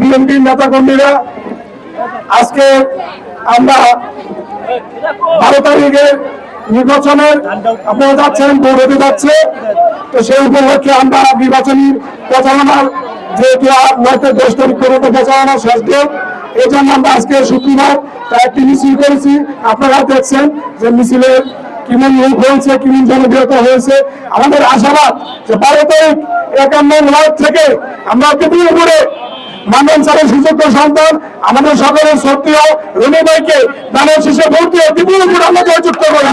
বিএনপির নেতা কর্মীরা আজকে আমরা বারো তারিখের নির্বাচনের আপনারা যাচ্ছেন, ভোট যাচ্ছে। তো সেই উপলক্ষে আমরা নির্বাচনী প্রচারণার যেহেতু নয়তো দশ তারিখ পর্যন্ত প্রচারণা শেষ দিন এই জন্য আমরা আজকে শুক্রবার একটি মিছিল করেছি। আপনারা দেখছেন যে মিছিলের কিমন লোক হয়েছে, কিমন জনপ্রিয়তা হয়েছে। আমাদের আশাবাদ যে বারো তারিখ একান্ন ওয়ার্ড থেকে আমরা পৃথিবীর উপরে মানব চালের সুযোগ্য সন্তান, আমাদের সকলের সত্যিও রনি ভাইকে দানের শেষে ভর্তি পৃথিবীর উপরে আমরা জয়যুক্ত করব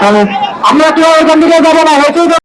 তোমার আমরা কেউ এখান থেকে যাব না হয়তো